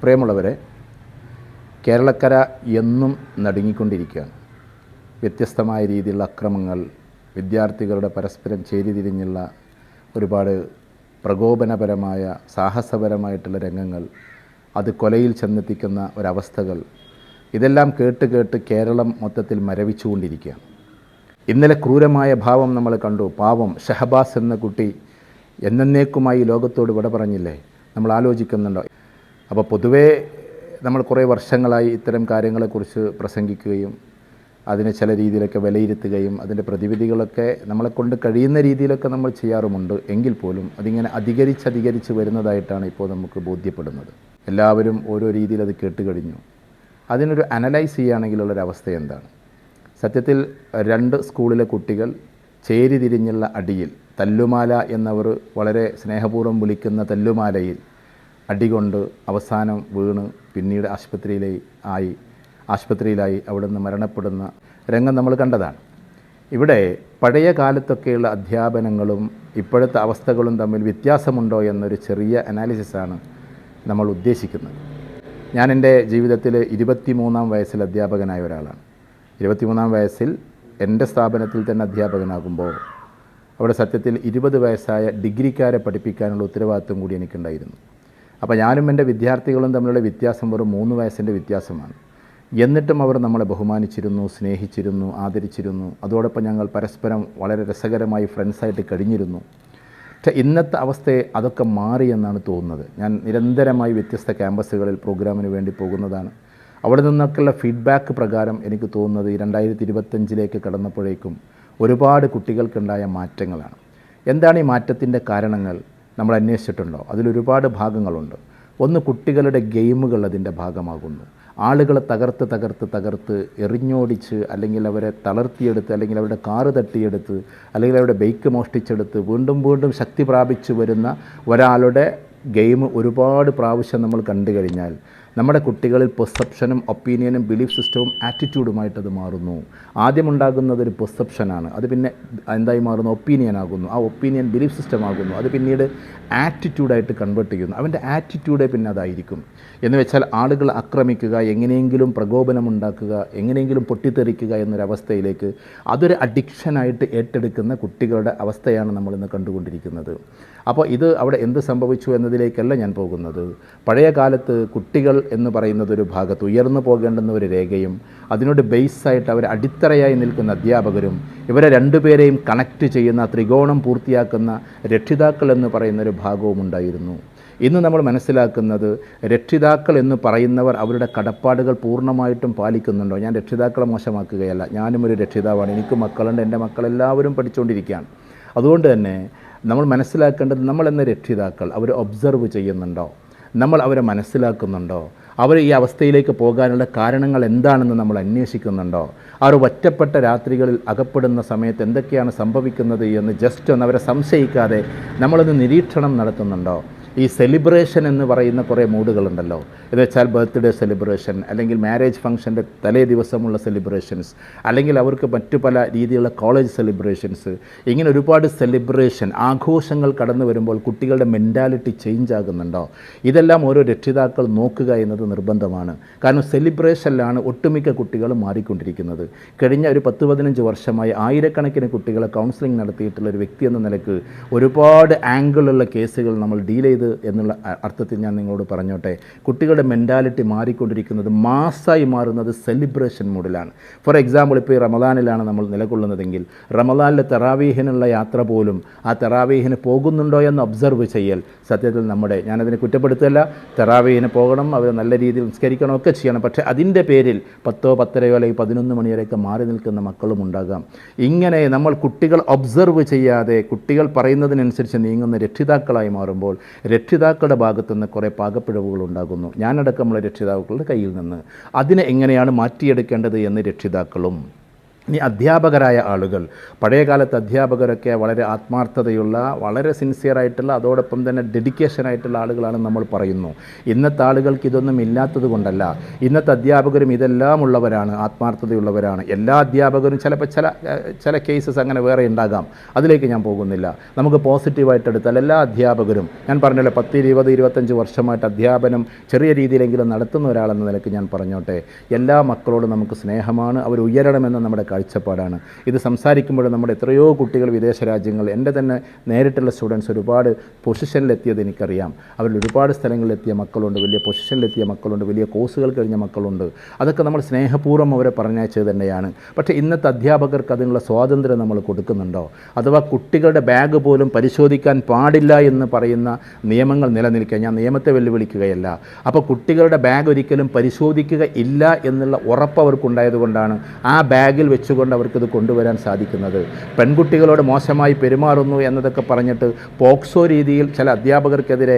പ്രിയമുള്ളവരെ കേരളക്കര എന്നും നടുങ്ങിക്കൊണ്ടിരിക്കുകയാണ്. വ്യത്യസ്തമായ രീതിയിലുള്ള അക്രമങ്ങൾ വിദ്യാർത്ഥികളുടെ പരസ്പരം ചേരിതിരിഞ്ഞുള്ള ഒരുപാട് പ്രകോപനപരമായ സാഹസപരമായിട്ടുള്ള രംഗങ്ങൾ അത് കൊലയിൽ ചെന്നെത്തിക്കുന്ന ഒരവസ്ഥകൾ ഇതെല്ലാം കേട്ട് കേട്ട് കേരളം മൊത്തത്തിൽ മരവിച്ചുകൊണ്ടിരിക്കുകയാണ്. ഇന്നലെ ക്രൂരമായ ഭാവം നമ്മൾ കണ്ടു. പാവം ഷഹബാസ് എന്ന കുട്ടി എന്നേക്കുമായി ലോകത്തോട് വിട പറഞ്ഞില്ലേ? നമ്മൾ ആലോചിക്കുന്നുണ്ടോ? അപ്പോൾ പൊതുവേ നമ്മൾ കുറേ വർഷങ്ങളായി ഇത്തരം കാര്യങ്ങളെക്കുറിച്ച് പ്രസംഗിക്കുകയും അതിനെ ചില രീതിയിലൊക്കെ വിലയിരുത്തുകയും അതിന്റെ പ്രതിവിധികളൊക്കെ നമ്മളെ കൊണ്ട് കഴിയുന്ന രീതിയിലൊക്കെ നമ്മൾ ചെയ്യാറുമുണ്ട്. എങ്കിൽ പോലും അതിങ്ങനെ അധികരിച്ചധികരിച്ച് അധികരിച്ച് വരുന്നതായിട്ടാണ് ഇപ്പോൾ നമുക്ക് ബോധ്യപ്പെടുന്നത്. എല്ലാവരും ഓരോ രീതിയിൽ അത് കേട്ട് കഴിഞ്ഞു. അതിനൊരു അനലൈസ് ചെയ്യുകയാണെങ്കിലുള്ളൊരവസ്ഥ എന്താണ്? സത്യത്തിൽ രണ്ട് സ്കൂളിലെ കുട്ടികൾ ചേരി തിരിഞ്ഞുള്ള അടിയിൽ തല്ലുമാല എന്നവർ വളരെ സ്നേഹപൂർവം വിളിക്കുന്ന തല്ലുമാലയിൽ അടികൊണ്ട് അവസാനം വീണ് പിന്നീട് ആശുപത്രിയിലേ ആയി ആശുപത്രിയിലായി അവിടുന്ന് മരണപ്പെടുന്ന രംഗം നമ്മൾ കണ്ടതാണ്. ഇവിടെ പഴയ കാലത്തൊക്കെയുള്ള അധ്യാപനങ്ങളും ഇപ്പോഴത്തെ അവസ്ഥകളും തമ്മിൽ വ്യത്യാസമുണ്ടോ എന്നൊരു ചെറിയ അനാലിസിസാണ് നമ്മൾ ഉദ്ദേശിക്കുന്നത്. ഞാൻ എന്റെ ജീവിതത്തിൽ ഇരുപത്തിമൂന്നാം വയസ്സിൽ അധ്യാപകനായ ഒരാളാണ്. ഇരുപത്തിമൂന്നാം വയസ്സിൽ എന്റെ സ്ഥാപനത്തിൽ തന്നെ അധ്യാപകനാകുമ്പോൾ അവിടെ സത്യത്തിൽ ഇരുപത് വയസ്സായ ഡിഗ്രിക്കാരെ പഠിപ്പിക്കാനുള്ള ഉത്തരവാദിത്വം കൂടി എനിക്കുണ്ടായിരുന്നു. അപ്പോൾ ഞാനും എന്റെ വിദ്യാർത്ഥികളും തമ്മിലുള്ള വ്യത്യാസം വെറും മൂന്ന് വയസ്സിന്റെ വ്യത്യാസമാണ്. എന്നിട്ടും അവർ നമ്മളെ ബഹുമാനിച്ചിരുന്നു സ്നേഹിച്ചിരുന്നു ആദരിച്ചിരുന്നു. അതോടൊപ്പം ഞങ്ങൾ പരസ്പരം വളരെ രസകരമായി ഫ്രണ്ട്സായിട്ട് കഴിഞ്ഞിരുന്നു. പക്ഷേ ഇന്നത്തെ അവസ്ഥയെ അതൊക്കെ മാറി എന്നാണ് തോന്നുന്നത്. ഞാൻ നിരന്തരമായി വ്യത്യസ്ത ക്യാമ്പസുകളിൽ പ്രോഗ്രാമിന് വേണ്ടി പോകുന്നതാണ്. അവിടെ നിന്നൊക്കെയുള്ള ഫീഡ്ബാക്ക് പ്രകാരം എനിക്ക് തോന്നുന്നത് ഈ രണ്ടായിരത്തി ഇരുപത്തഞ്ചിലേക്ക് കടന്നപ്പോഴേക്കും ഒരുപാട് കുട്ടികൾക്കുണ്ടായ മാറ്റങ്ങളാണ്. എന്താണ് ഈ മാറ്റത്തിന്റെ കാരണങ്ങൾ? നമ്മൾ അന്വേഷിച്ചിട്ടുണ്ടോ? അതിലൊരുപാട് ഭാഗങ്ങളുണ്ട്. ഒന്ന് കുട്ടികളുടെ ഗെയിമുകൾ അതിന്റെ ഭാഗമാകുന്നു. ആളുകളെ തകർത്ത് തകർത്ത് തകർത്ത് എറിഞ്ഞോടിച്ച് അല്ലെങ്കിൽ അവരെ തളർത്തിയെടുത്ത് അല്ലെങ്കിൽ അവരുടെ കാറ് തട്ടിയെടുത്ത് അല്ലെങ്കിൽ അവരുടെ ബൈക്ക് മോഷ്ടിച്ചെടുത്ത് വീണ്ടും വീണ്ടും ശക്തി പ്രാപിച്ചു വരുന്ന ഒരാളുടെ ഗെയിം ഒരുപാട് പ്രാവശ്യം നമ്മൾ കണ്ടു കഴിഞ്ഞാൽ നമ്മുടെ കുട്ടികളിൽ പെർസെപ്ഷനും ഒപ്പീനിയനും ബിലീഫ് സിസ്റ്റവും ആറ്റിറ്റ്യൂഡുമായിട്ട് അത് മാറുന്നു. ആദ്യം ഉണ്ടാകുന്നത് ഒരു പെർസെപ്ഷനാണ് അത് പിന്നെ എന്തായി മാറുന്നു? ഒപ്പീനിയൻ ആകുന്നു. ആ ഒപ്പീനിയൻ ബിലീഫ് സിസ്റ്റം ആകുന്നു. അത് പിന്നീട് ആറ്റിറ്റ്യൂഡായിട്ട് കൺവേർട്ട് ചെയ്യുന്നു. അവന്റെ ആറ്റിറ്റ്യൂഡേ പിന്നെ അതായിരിക്കും. എന്ന് വെച്ചാൽ ആളുകൾ ആക്രമിക്കുക എങ്ങനെയെങ്കിലും പ്രകോപനമുണ്ടാക്കുക എങ്ങനെയെങ്കിലും പൊട്ടിത്തെറിക്കുക എന്നൊരവസ്ഥയിലേക്ക് അതൊരു അഡിക്ഷനായിട്ട് ഏറ്റെടുക്കുന്ന കുട്ടികളുടെ അവസ്ഥയാണ് നമ്മളിന്ന് കണ്ടുകൊണ്ടിരിക്കുന്നത്. അപ്പോൾ ഇത് അവിടെ എന്ത് സംഭവിച്ചു എന്നതിലേക്കല്ല ഞാൻ പോകുന്നത്. പഴയ കാലത്ത് കുട്ടികൾ എന്ന് പറയുന്നത് ഒരു ഭാഗത്ത് ഉയർന്നു പോകേണ്ടുന്ന ഒരു രേഖയും അതിനോട് ബേസായിട്ട് അവർ അടിത്തറയായി നിൽക്കുന്ന അധ്യാപകരും ഇവരെ രണ്ടുപേരെയും കണക്റ്റ് ചെയ്യുന്ന ത്രികോണം പൂർത്തിയാക്കുന്ന രക്ഷിതാക്കൾ എന്ന് പറയുന്ന ഒരു ഭാഗവും ഉണ്ടായിരുന്നു. ഇന്ന് നമ്മൾ മനസ്സിലാക്കുന്നത് രക്ഷിതാക്കൾ എന്ന് പറയുന്നവർ അവരുടെ കടപ്പാടുകൾ പൂർണമായിട്ടും പാലിക്കുന്നുണ്ടോ? ഞാൻ രക്ഷിതാക്കളെ മോശമാക്കുകയല്ല. ഞാനും ഒരു രക്ഷിതാവാണ്. എനിക്ക് മക്കളുണ്ട്. എന്റെ മക്കളെല്ലാവരും പഠിച്ചുകൊണ്ടിരിക്കുകയാണ്. അതുകൊണ്ട് തന്നെ നമ്മൾ മനസ്സിലാക്കേണ്ടത് നമ്മൾ എന്ന രക്ഷിതാക്കൾ അവർ ഒബ്സർവ് ചെയ്യുന്നുണ്ടോ? നമ്മൾ അവരെ മനസ്സിലാക്കുന്നുണ്ടോ? അവർ ഈ അവസ്ഥയിലേക്ക് പോകാനുള്ള കാരണങ്ങൾ എന്താണെന്ന് നമ്മൾ അന്വേഷിക്കുന്നുണ്ടോ? അവർ ഒറ്റപ്പെട്ട രാത്രികളിൽ അകപ്പെടുന്ന സമയത്ത് എന്തൊക്കെയാണ് സംഭവിക്കുന്നത് എന്ന് ജസ്റ്റ് ഒന്ന് അവരെ സംശയിക്കാതെ നമ്മളൊന്ന് നിരീക്ഷണം നടത്തുന്നുണ്ടോ? ഈ സെലിബ്രേഷൻ എന്ന് പറയുന്ന കുറേ മൂഡുകളുണ്ടല്ലോ. എന്ന് വെച്ചാൽ ബർത്ത്ഡേ സെലിബ്രേഷൻ അല്ലെങ്കിൽ മാരേജ് ഫംഗ്ഷന്റെ തലേ ദിവസമുള്ള സെലിബ്രേഷൻസ് അല്ലെങ്കിൽ അവർക്ക് മറ്റു പല രീതിയിലുള്ള കോളേജ് സെലിബ്രേഷൻസ് ഇങ്ങനെ ഒരുപാട് സെലിബ്രേഷൻ ആഘോഷങ്ങൾ കടന്നു വരുമ്പോൾ കുട്ടികളുടെ മെന്റാലിറ്റി ചേഞ്ച് ആകുന്നുണ്ടോ? ഇതെല്ലാം ഓരോ രക്ഷിതാക്കൾ നോക്കുക എന്നത് നിർബന്ധമാണ്. കാരണം സെലിബ്രേഷനിലാണ് ഒട്ടുമിക്ക കുട്ടികളും മാറിക്കൊണ്ടിരിക്കുന്നത്. കഴിഞ്ഞ ഒരു പത്ത് പതിനഞ്ച് വർഷമായി ആയിരക്കണക്കിന് കുട്ടികളെ കൗൺസിലിംഗ് നടത്തിയിട്ടുള്ള ഒരു വ്യക്തി എന്ന നിലയ്ക്ക് ഒരുപാട് ആംഗിളുള്ള കേസുകൾ നമ്മൾ ഡീൽ ചെയ്ത് എന്നുള്ള അർത്ഥത്തിൽ ഞാൻ നിങ്ങളോട് പറഞ്ഞോട്ടെ. കുട്ടികളുടെ മെന്റാലിറ്റി മാറിക്കൊണ്ടിരിക്കുന്നത് മാസ്സായി മാറുന്നത് സെലിബ്രേഷൻ മൂഡിലാണ് ഫോർ എക്സാമ്പിൾ ഇപ്പോൾ ഈ റമദാനിലാണ് നമ്മൾ നിലകൊള്ളുന്നതെങ്കിൽ റമദാനിലെ തെറാവീഹിനുള്ള യാത്ര പോലും ആ തെറാവീഹിന് പോകുന്നുണ്ടോ എന്ന് ഒബ്സർവ് ചെയ്യൽ സത്യത്തിൽ നമ്മുടെ ഞാനതിനെ കുറ്റപ്പെടുത്തല്ല തെറാവീന് പോകണം അവർ നല്ല രീതിയിൽ നിസ്കരിക്കണം ഒക്കെ ചെയ്യണം. പക്ഷേ അതിന്റെ പേരിൽ പത്തോ പത്തരയോ അല്ലെങ്കിൽ പതിനൊന്ന് മണിവരെയൊക്കെ മാറി നിൽക്കുന്ന മക്കളും ഉണ്ടാകാം. ഇങ്ങനെ നമ്മൾ കുട്ടികൾ ഒബ്സർവ് ചെയ്യാതെ കുട്ടികൾ പറയുന്നതിനനുസരിച്ച് നീങ്ങുന്ന രക്ഷിതാക്കളായി മാറുമ്പോൾ രക്ഷിതാക്കളുടെ ഭാഗത്തു നിന്ന് കുറേ പാകപ്പിഴവുകൾ ഉണ്ടാകുന്നു. ഞാനടക്കമുള്ള രക്ഷിതാക്കളുടെ കയ്യിൽ നിന്ന്. അതിനെ എങ്ങനെയാണ് മാറ്റിയെടുക്കേണ്ടത് എന്ന് രക്ഷിതാക്കളും ഇനി അധ്യാപകരായ ആളുകൾ. പഴയകാലത്ത് അധ്യാപകരൊക്കെ വളരെ ആത്മാർത്ഥതയുള്ള വളരെ സിൻസിയറായിട്ടുള്ള അതോടൊപ്പം തന്നെ ഡെഡിക്കേഷൻ ആയിട്ടുള്ള ആളുകളാണ് നമ്മൾ പറയുന്നു. ഇന്നത്തെ ആളുകൾക്ക് ഇതൊന്നും ഇല്ലാത്തത് കൊണ്ടല്ല. ഇന്നത്തെ അധ്യാപകരും ഇതെല്ലാം ഉള്ളവരാണ് ആത്മാർത്ഥതയുള്ളവരാണ്. എല്ലാ അധ്യാപകരും ചിലപ്പോൾ ചില ചില കേസസ് അങ്ങനെ വേറെ ഉണ്ടാകാം. അതിലേക്ക് ഞാൻ പോകുന്നില്ല. നമുക്ക് പോസിറ്റീവായിട്ട് എടുത്താൽ എല്ലാ അധ്യാപകരും ഞാൻ പറഞ്ഞല്ലോ പത്ത് ഇരുപത് ഇരുപത്തഞ്ച് വർഷമായിട്ട് അധ്യാപനം ചെറിയ രീതിയിലെങ്കിലും നടത്തുന്ന ഒരാളെന്ന നിലയ്ക്ക് ഞാൻ പറഞ്ഞോട്ടെ. എല്ലാ മക്കളോടും നമുക്ക് സ്നേഹമാണ്. അവർ ഉയരണമെന്ന് നമ്മുടെ കാഴ്ചപ്പാടാണ്. ഇത് സംസാരിക്കുമ്പോൾ നമ്മുടെ എത്രയോ കുട്ടികൾ വിദേശ രാജ്യങ്ങൾ എന്റെ തന്നെ നേരിട്ടുള്ള സ്റ്റുഡൻസ് ഒരുപാട് പൊസിഷനിലെത്തിയത് എനിക്കറിയാം. അവരിൽ ഒരുപാട് സ്ഥലങ്ങളിലെത്തിയ മക്കളുണ്ട് വലിയ പൊസിഷനിലെത്തിയ മക്കളുണ്ട് വലിയ കോഴ്സുകൾ കഴിഞ്ഞ മക്കളുണ്ട്. അതൊക്കെ നമ്മൾ സ്നേഹപൂർവം അവരെ പറഞ്ഞയച്ചത് തന്നെയാണ്. പക്ഷേ ഇന്നത്തെ അധ്യാപകർക്ക് അതിനുള്ള സ്വാതന്ത്ര്യം നമ്മൾ കൊടുക്കുന്നുണ്ടോ? അഥവാ കുട്ടികളുടെ ബാഗ് പോലും പരിശോധിക്കാൻ പാടില്ല എന്ന് പറയുന്ന നിയമങ്ങൾ നിലനിൽക്കുക ഞാൻ നിയമത്തെ വെല്ലുവിളിക്കുകയല്ല. അപ്പോൾ കുട്ടികളുടെ ബാഗ് ഒരിക്കലും പരിശോധിക്കുക ഇല്ല എന്നുള്ള ഉറപ്പ് അവർക്കുണ്ടായതുകൊണ്ടാണ് ആ ബാഗിൽ വെച്ചുകൊണ്ട് അവർക്കിത് കൊണ്ടുവരാൻ സാധിക്കുന്നത്. പെൺകുട്ടികളോട് മോശമായി പെരുമാറുന്നു എന്നതൊക്കെ പറഞ്ഞിട്ട് പോക്സോ രീതിയിൽ ചില അധ്യാപകർക്കെതിരെ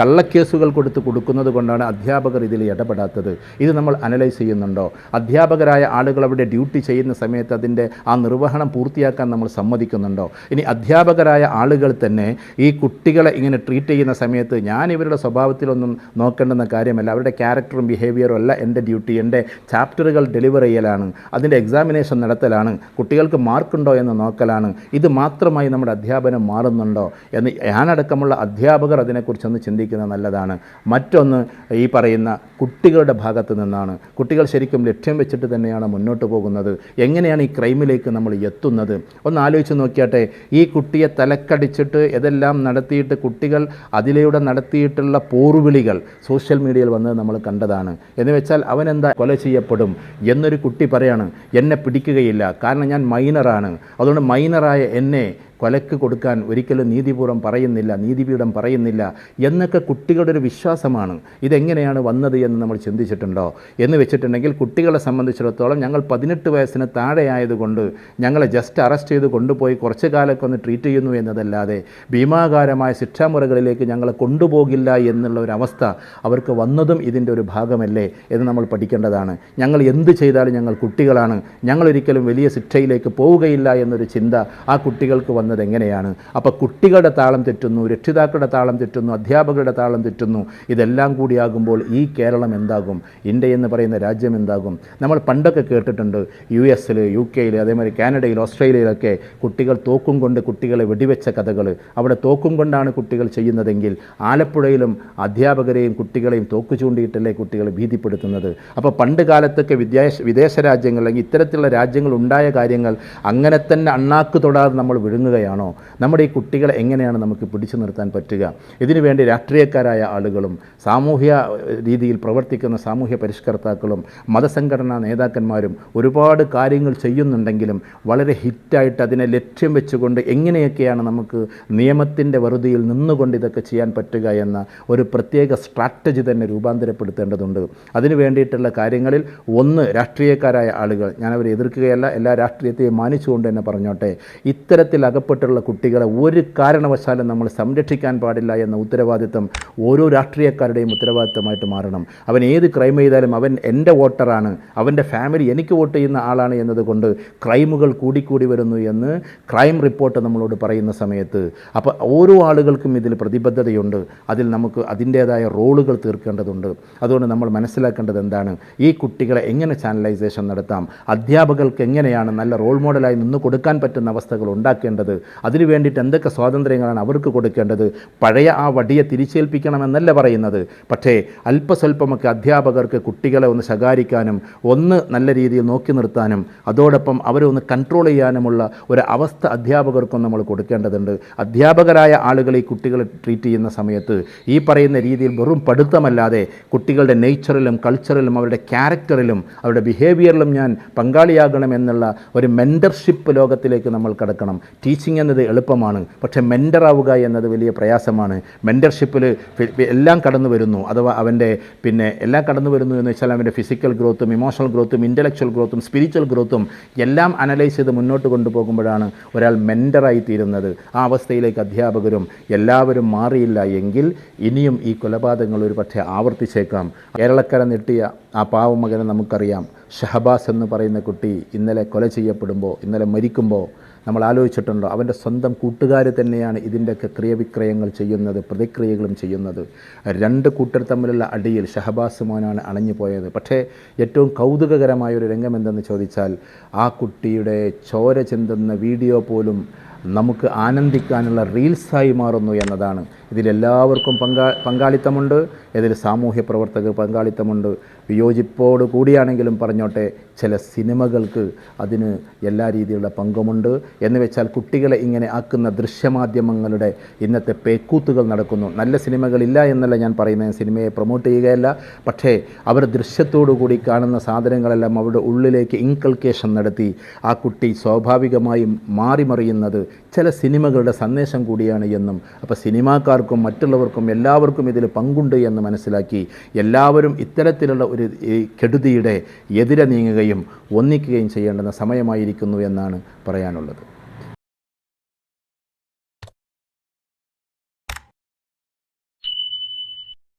കള്ളക്കേസുകൾ കൊടുത്ത് കൊടുക്കുന്നത് കൊണ്ടാണ് അധ്യാപകർ ഇതിൽ ഇടപെടാത്തത്. ഇത് നമ്മൾ അനലൈസ് ചെയ്യുന്നുണ്ടോ? അധ്യാപകരായ ആളുകൾ അവിടെ ഡ്യൂട്ടി ചെയ്യുന്ന സമയത്ത് അതിന്റെ ആ നിർവഹണം പൂർത്തിയാക്കാൻ നമ്മൾ സമ്മതിക്കുന്നുണ്ടോ? ഇനി അധ്യാപകരായ ആളുകൾ തന്നെ ഈ കുട്ടികളെ ഇങ്ങനെ ട്രീറ്റ് ചെയ്യുന്ന സമയത്ത് ഞാൻ ഇവരുടെ സ്വഭാവത്തിലൊന്നും നോക്കേണ്ടെന്ന കാര്യമല്ല. അവരുടെ ക്യാരക്ടറും ബിഹേവിയറും അല്ല എന്റെ ഡ്യൂട്ടി. എന്റെ ചാപ്റ്ററുകൾ ഡെലിവർ ചെയ്യലാണ്. അതിന്റെ എക്സാമിനേഷൻ നടത്തലാണ് കുട്ടികൾക്ക് മാർക്കുണ്ടോ എന്ന് നോക്കലാണ് ഇത് മാത്രമായി നമ്മുടെ അധ്യാപനം മാറുന്നുണ്ടോ എന്ന് ഞാനടക്കമുള്ള അധ്യാപകർ അതിനെക്കുറിച്ചൊന്ന് ചിന്തിക്കുന്നത് നല്ലതാണ്. മറ്റൊന്ന് ഈ പറയുന്ന കുട്ടികളുടെ ഭാഗത്ത് നിന്നാണ്. കുട്ടികൾ ശരിക്കും ലക്ഷ്യം വെച്ചിട്ട് തന്നെയാണ് മുന്നോട്ട് പോകുന്നത്. എങ്ങനെയാണ് ഈ ക്രൈമിലേക്ക് നമ്മൾ എത്തുന്നത്? ഒന്ന് ആലോചിച്ച് നോക്കിയാട്ടെ. ഈ കുട്ടിയെ തലക്കടിച്ചിട്ട് ഇതെല്ലാം നടത്തിയിട്ട് കുട്ടികൾ അതിലൂടെ നടത്തിയിട്ടുള്ള പോർവിളികൾ സോഷ്യൽ മീഡിയയിൽ വന്ന് നമ്മൾ കണ്ടതാണ്. എന്ന് വെച്ചാൽ അവൻ എന്താ കൊല ചെയ്യപ്പെടും എന്നൊരു കുട്ടി പറയാണ് എന്നെ പിടിക്കുകയില്ല. കാരണം ഞാൻ മൈനറാണ്. അതുകൊണ്ട് മൈനറായ എന്നെ കൊലക്ക് കൊടുക്കാൻ ഒരിക്കലും നീതിപൂർവം പറയുന്നില്ല നീതിപീഠം പറയുന്നില്ല എന്നൊക്കെ കുട്ടികളുടെ ഒരു വിശ്വാസമാണ്. ഇതെങ്ങനെയാണ് വന്നത് എന്ന് നമ്മൾ ചിന്തിച്ചിട്ടുണ്ടോ? എന്ന് വെച്ചിട്ടുണ്ടെങ്കിൽ കുട്ടികളെ സംബന്ധിച്ചിടത്തോളം ഞങ്ങൾ പതിനെട്ട് വയസ്സിന് താഴെ ആയതുകൊണ്ട് ഞങ്ങളെ ജസ്റ്റ് അറസ്റ്റ് ചെയ്ത് കൊണ്ടുപോയി കുറച്ച് കാലമൊക്കെ ഒന്ന് ട്രീറ്റ് ചെയ്യുന്നു എന്നതല്ലാതെ ഭീമാകാരമായ ശിക്ഷാമുറകളിലേക്ക് ഞങ്ങളെ കൊണ്ടുപോകില്ല എന്നുള്ള ഒരു അവസ്ഥ അവർക്ക് വന്നതും ഇതിന്റെ ഒരു ഭാഗമല്ലേ എന്ന് നമ്മൾ പഠിക്കേണ്ടതാണ്. ഞങ്ങൾ എന്ത് ചെയ്താലും ഞങ്ങൾ കുട്ടികളാണ്. ഞങ്ങളൊരിക്കലും വലിയ ശിക്ഷയിലേക്ക് പോവുകയില്ല എന്നൊരു ചിന്ത ആ കുട്ടികൾക്ക് വന്നത് എങ്ങനെയാണ്? അപ്പോൾ കുട്ടികളുടെ താളം തെറ്റുന്നു രക്ഷിതാക്കളുടെ താളം തെറ്റുന്നു അധ്യാപകരുടെ താളം തെറ്റുന്നു ഇതെല്ലാം കൂടിയാകുമ്പോൾ ഈ കേരളം എന്താകും? ഇന്ത്യ എന്ന് പറയുന്ന രാജ്യം എന്താകും? നമ്മൾ പണ്ടൊക്കെ കേട്ടിട്ടുണ്ട് യു എസിൽ യു കെയിൽ അതേമാതിരി കാനഡയിൽ ഓസ്ട്രേലിയയിലൊക്കെ കുട്ടികൾ തോക്കും കൊണ്ട് കുട്ടികളെ വെടിവെച്ച കഥകൾ അവിടെ തോക്കും കൊണ്ടാണ് കുട്ടികൾ ചെയ്യുന്നതെങ്കിൽ ആലപ്പുഴയിലും അധ്യാപകരെയും കുട്ടികളെയും തോക്ക് ചൂണ്ടിയിട്ടല്ലേ കുട്ടികളെ ഭീതിപ്പെടുത്തുന്നത്? അപ്പോൾ പണ്ട് കാലത്തൊക്കെ വിദേശ വിദേശ രാജ്യങ്ങൾ അല്ലെങ്കിൽ ഇത്തരത്തിലുള്ള രാജ്യങ്ങൾ ഉണ്ടായ കാര്യങ്ങൾ അങ്ങനെ തന്നെ അണ്ണാക്ക് തൊടാതെ നമ്മൾ വിഴുങ്ങുകയാണോ. നമ്മുടെ ഈ കുട്ടികളെ എങ്ങനെയാണ് നമുക്ക് പിടിച്ചു നിർത്താൻ പറ്റുക? ഇതിനുവേണ്ടി രാഷ്ട്രീയക്കാരായ ആളുകളും സാമൂഹ്യ രീതിയിൽ പ്രവർത്തിക്കുന്ന സാമൂഹ്യ പരിഷ്കർത്താക്കളും മതസംഘടനാ നേതാക്കന്മാരും ഒരുപാട് കാര്യങ്ങൾ ചെയ്യുന്നുണ്ടെങ്കിലും വളരെ ഹിറ്റായിട്ട് അതിനെ ലക്ഷ്യം വെച്ചുകൊണ്ട് എങ്ങനെയൊക്കെയാണ് നമുക്ക് നിയമത്തിന്റെ വെറുതിയിൽ നിന്നുകൊണ്ട് ഇതൊക്കെ ചെയ്യാൻ പറ്റുക എന്ന ഒരു പ്രത്യേക സ്ട്രാറ്റജി തന്നെ രൂപാന്തരപ്പെടുത്തേണ്ടതുണ്ട്. അതിനു വേണ്ടിയിട്ടുള്ള കാര്യങ്ങളിൽ ഒന്ന് രാഷ്ട്രീയക്കാരായ ആളുകൾ ഞാൻ അവരെ എതിർക്കുകയല്ല എല്ലാ രാഷ്ട്രീയത്തെയും മാനിച്ചുകൊണ്ട് തന്നെ പറഞ്ഞോട്ടെ. ഇത്തരത്തിൽ അകപ്പെട്ടുള്ള കുട്ടികളെ ഒരു കാരണവശാലും നമ്മൾ സംരക്ഷിക്കാൻ പാടില്ല എന്ന ഉത്തരവാദിത്വം ഓരോ രാഷ്ട്രീയക്കാരുടെയും ഉത്തരവാദിത്വമായിട്ട് മാറണം. അവൻ ഏത് ക്രൈം ചെയ്താലും അവൻ എന്റെ വോട്ടറാണ് അവന്റെ ഫാമിലി എനിക്ക് വോട്ട് ചെയ്യുന്ന ആളാണ് എന്നതുകൊണ്ട് ക്രൈമുകൾ കൂടിക്കൂടി വരുന്നു എന്ന് ക്രൈം റിപ്പോർട്ട് നമ്മളോട് പറയുന്ന സമയത്ത്. അപ്പോൾ ഓരോ ആളുകൾക്കും ഇതിൽ പ്രതിബദ്ധതയുണ്ട്. അതിൽ നമുക്ക് അതിന്റേതായ റോളുകൾ തീർക്കേണ്ടതുണ്ട്. അതുകൊണ്ട് നമ്മൾ മനസ്സിലാക്കേണ്ടത് എന്താണ്? ഈ കുട്ടികളെ എങ്ങനെ ചാനലൈസേഷൻ നടത്താം? അധ്യാപകർക്ക് എങ്ങനെയാണ് നല്ല റോൾ മോഡലായി നിന്ന് കൊടുക്കാൻ പറ്റുന്ന അവസ്ഥകൾ ഉണ്ടാക്കേണ്ടത്? അതിനു വേണ്ടിയിട്ട് എന്തൊക്കെ സ്വാതന്ത്ര്യങ്ങളാണ് അവർക്ക് കൊടുക്കേണ്ടത്? പഴയ ആ വടിയെ തിരിച്ചേൽപ്പിക്കണമെന്നല്ല പറയുന്നത്? പക്ഷേ അല്പസ്വല്പമൊക്കെ അധ്യാപകർക്ക് കുട്ടികളെ ഒന്ന് ശകാരിക്കാനും ഒന്ന് നല്ല രീതിയിൽ നോക്കി നിർത്താനും അതോടൊപ്പം അവരെ ഒന്ന് കൺട്രോൾ ചെയ്യാനുമുള്ള ഒരു അവസ്ഥ അധ്യാപകർക്കും നമ്മൾ കൊടുക്കേണ്ടതുണ്ട്. അധ്യാപകരായ ആളുകൾ ഈ കുട്ടികളെ ട്രീറ്റ് ചെയ്യുന്ന സമയത്ത് ഈ പറയുന്ന രീതിയിൽ വെറും പഠിത്തമല്ലാതെ കുട്ടികളുടെ നേച്ചറിലും കൾച്ചറിലും അവരുടെ ക്യാരക്ടറിലും അവരുടെ ബിഹേവിയറിലും ഞാൻ പങ്കാളിയാകണം എന്നുള്ള ഒരു മെന്റർഷിപ്പ് ലോകത്തിലേക്ക് നമ്മൾ കടക്കണം. ടീച്ചിങ് ടീച്ചിങ് എന്നത് എളുപ്പമാണ്. പക്ഷേ മെന്ററാവുക എന്നത് വലിയ പ്രയാസമാണ്. മെന്റർഷിപ്പിൽ എല്ലാം കടന്നു വരുന്നു. അഥവാ അവന്റെ പിന്നെ എല്ലാം കടന്നു വരുന്നു എന്ന് വെച്ചാൽ അവന്റെ ഫിസിക്കൽ ഗ്രോത്തും ഇമോഷണൽ ഗ്രോത്തും ഇന്റലക്ച്വൽ ഗ്രോത്തും സ്പിരിച്വൽ ഗ്രോത്തും എല്ലാം അനലൈസ് ചെയ്ത് മുന്നോട്ട് കൊണ്ടുപോകുമ്പോഴാണ് ഒരാൾ മെന്ററായി തീരുന്നത്. ആ അവസ്ഥയിലേക്ക് അധ്യാപകരും എല്ലാവരും മാറിയില്ല എങ്കിൽ ഇനിയും ഈ കൊലപാതകങ്ങൾ ഒരു പക്ഷേ ആവർത്തിച്ചേക്കാം. കേരളക്കര നെട്ടിയ ആ പാവമകനെ നമുക്കറിയാം. ഷഹബാസ് എന്ന് പറയുന്ന കുട്ടി ഇന്നലെ കൊല ചെയ്യപ്പെടുമ്പോൾ ഇന്നലെ മരിക്കുമ്പോൾ നമ്മൾ ആലോചിച്ചിട്ടുണ്ടോ? അവന്റെ സ്വന്തം കൂട്ടുകാർ തന്നെയാണ് ഇതിന്റെയൊക്കെ ക്രിയവിക്രയങ്ങൾ ചെയ്യുന്നത് പ്രതിക്രിയകളും ചെയ്യുന്നത്. രണ്ട് കൂട്ടർ തമ്മിലുള്ള അടിയിൽ ഷഹബാസ് മോനാണ് അണഞ്ഞു പോയത്. പക്ഷേ ഏറ്റവും കൗതുകകരമായ ഒരു രംഗം എന്തെന്ന് ചോദിച്ചാൽ ആ കുട്ടിയുടെ ചോര ചിന്തുന്ന വീഡിയോ പോലും നമുക്ക് ആനന്ദിക്കാനുള്ള റീൽസായി മാറുന്നു എന്നതാണ്. ഇതിലെല്ലാവർക്കും പങ്കാ പങ്കാളിത്തമുണ്ട്. ഇതിൽ സാമൂഹ്യ പ്രവർത്തകർ പങ്കാളിത്തമുണ്ട്. വിയോജിപ്പോട് കൂടിയാണെങ്കിലും പറഞ്ഞോട്ടെ ചില സിനിമകൾക്ക് അതിന് എല്ലാ രീതിയിലുള്ള പങ്കുമുണ്ട്. എന്ന് വെച്ചാൽ കുട്ടികളെ ഇങ്ങനെ ആക്കുന്ന ദൃശ്യമാധ്യമങ്ങളുടെ ഇന്നത്തെ പേക്കൂത്തുകൾ നടക്കുന്നു. നല്ല സിനിമകളില്ല എന്നല്ല ഞാൻ പറയുന്നത്. സിനിമയെ പ്രൊമോട്ട് ചെയ്യുകയല്ല. പക്ഷേ അവർ ദൃശ്യത്തോടു കൂടി കാണുന്ന സാധനങ്ങളെല്ലാം അവരുടെ ഉള്ളിലേക്ക് ഇൻകൾക്കേഷൻ നടത്തി. ആ കുട്ടി സ്വാഭാവികമായും മാറിമറിയുന്നത് ചില സിനിമകളുടെ സന്ദേശം കൂടിയാണ് എന്നും അപ്പോൾ സിനിമാക്കാർക്കും മറ്റുള്ളവർക്കും എല്ലാവർക്കും ഇതിൽ പങ്കുണ്ട് എന്ന് മനസ്സിലാക്കി എല്ലാവരും ഇത്തരത്തിലുള്ള ഒരു കെടുതിയുടെ എതിരെ നീങ്ങുകയും ഒന്നിക്കുകയും ചെയ്യേണ്ടുന്ന സമയമായിരിക്കുന്നു എന്നാണ് പറയാനുള്ളത്.